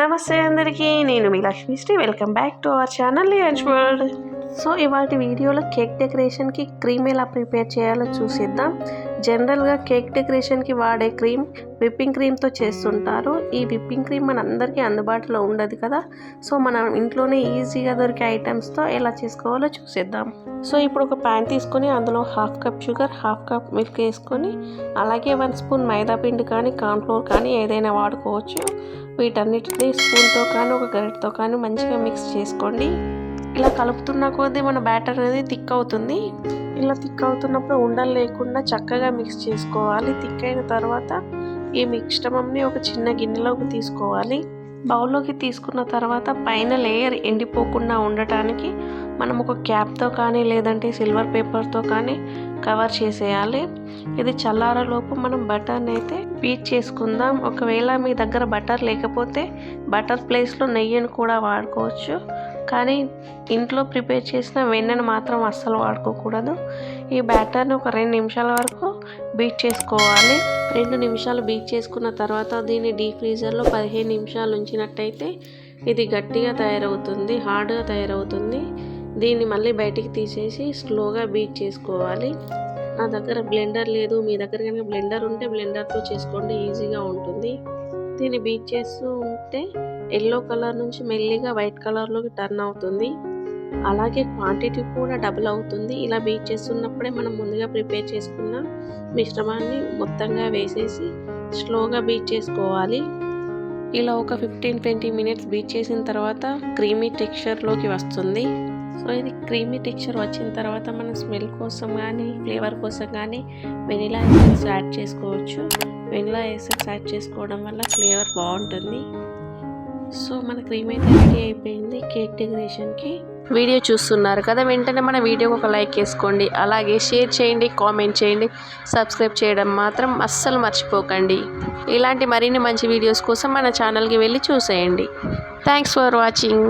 నమస్తే అందరికీ నేను మీ Lakshmisri. Welcome back to our channel lions world so ఇవాటి వీడియోలో కేక్ డెకరేషన్కి క్రీమ్ ఎలా ప్రిపేర్ చేయాలో చూసిద్దాం. జనరల్గా కేక్ డెకరేషన్కి వాడే క్రీమ్ విప్పింగ్ క్రీమ్తో చేస్తుంటారు. ఈ విప్పింగ్ క్రీమ్ మన అందరికీ అందుబాటులో ఉండదు కదా. సో మనం ఇంట్లోనే ఈజీగా దొరికే ఐటమ్స్తో ఎలా చేసుకోవాలో చూసేద్దాం. సో ఇప్పుడు ఒక ప్యాన్ తీసుకొని అందులో half cup sugar half cup milk వేసుకొని అలాగే వన్ స్పూన్ మైదా పిండి కానీ కార్న్ఫ్లోర్ కానీ ఏదైనా వాడుకోవచ్చు. వీటన్నిటిని స్పూన్తో కానీ ఒక గరిటతో కానీ మంచిగా మిక్స్ చేసుకోండి. ఇలా కలుపుతున్న కొద్దీ మన బ్యాటర్ అనేది థిక్ అవుతుంది. ఇలా థిక్ అవుతున్నప్పుడు ఉండలు లేకుండా చక్కగా మిక్స్ చేసుకోవాలి. థిక్ అయిన తర్వాత ఈ మిశ్రమంని ఒక చిన్న గిన్నెలోకి తీసుకోవాలి. బౌల్లోకి తీసుకున్న తర్వాత పైన లేయర్ ఎండిపోకుండా ఉండటానికి మనం ఒక క్యాప్తో కానీ లేదంటే సిల్వర్ పేపర్తో కానీ కవర్ చేసేయాలి. ఇది చల్లారలోపు మనం బటర్ని అయితే బీట్ చేసుకుందాం. ఒకవేళ మీ దగ్గర బటర్ లేకపోతే బటర్ ప్లేస్లో నెయ్యిని కూడా వాడుకోవచ్చు. కానీ ఇంట్లో ప్రిపేర్ చేసిన వెన్నెను మాత్రం అస్సలు వాడుకోకూడదు. ఈ బ్యాటర్ని ఒక రెండు నిమిషాల వరకు బీట్ చేసుకోవాలి. రెండు నిమిషాలు బీట్ చేసుకున్న తర్వాత దీన్ని డీప్ ఫ్రీజర్లో పదిహేను నిమిషాలు ఉంచినట్టయితే ఇది గట్టిగా తయారవుతుంది హార్డ్గా తయారవుతుంది. దీన్ని మళ్ళీ బయటికి తీసేసి స్లోగా బీట్ చేసుకోవాలి. నా దగ్గర బ్లెండర్ లేదు. మీ దగ్గర కనుక బ్లెండర్ ఉంటే బ్లెండర్తో చేసుకోండి. ఈజీగా ఉంటుంది. దీన్ని బీట్ చేస్తూ ఉంటే ఎల్లో కలర్ నుంచి మెల్లిగా వైట్ కలర్లోకి టర్న్ అవుతుంది. అలాగే క్వాంటిటీ కూడా డబుల్ అవుతుంది. ఇలా బీట్ చేస్తున్నప్పుడే మనం ముందుగా ప్రిపేర్ చేసుకున్న మిశ్రమాన్ని మొత్తంగా వేసేసి స్లోగా బీట్ చేసుకోవాలి. ఇలా ఒక ఫిఫ్టీన్ ట్వంటీ మినిట్స్ బీట్ చేసిన తర్వాత క్రీమీ టెక్స్చర్లోకి వస్తుంది. సో ఇది క్రీమీ టెక్స్చర్ వచ్చిన తర్వాత మనం స్మెల్ కోసం కానీ ఫ్లేవర్ కోసం కానీ వెనిలా ఎసెన్స్ యాడ్ చేసుకోవచ్చు. వెనిలా ఎసెన్స్ యాడ్ చేసుకోవడం వల్ల ఫ్లేవర్ బాగుంటుంది. సో మన క్రీమ్ అయితే రెడీ అయిపోయింది. కేక్ డెకరేషన్కి వీడియో చూస్తున్నారు కదా వెంటనే మన వీడియోకి ఒక లైక్ వేసుకోండి. అలాగే షేర్ చేయండి కామెంట్ చేయండి. సబ్స్క్రైబ్ చేయడం మాత్రం అస్సలు మర్చిపోకండి. ఇలాంటి మరిన్ని మంచి వీడియోస్ కోసం మన ఛానల్కి వెళ్ళి చూసేయండి. Thanks for watching.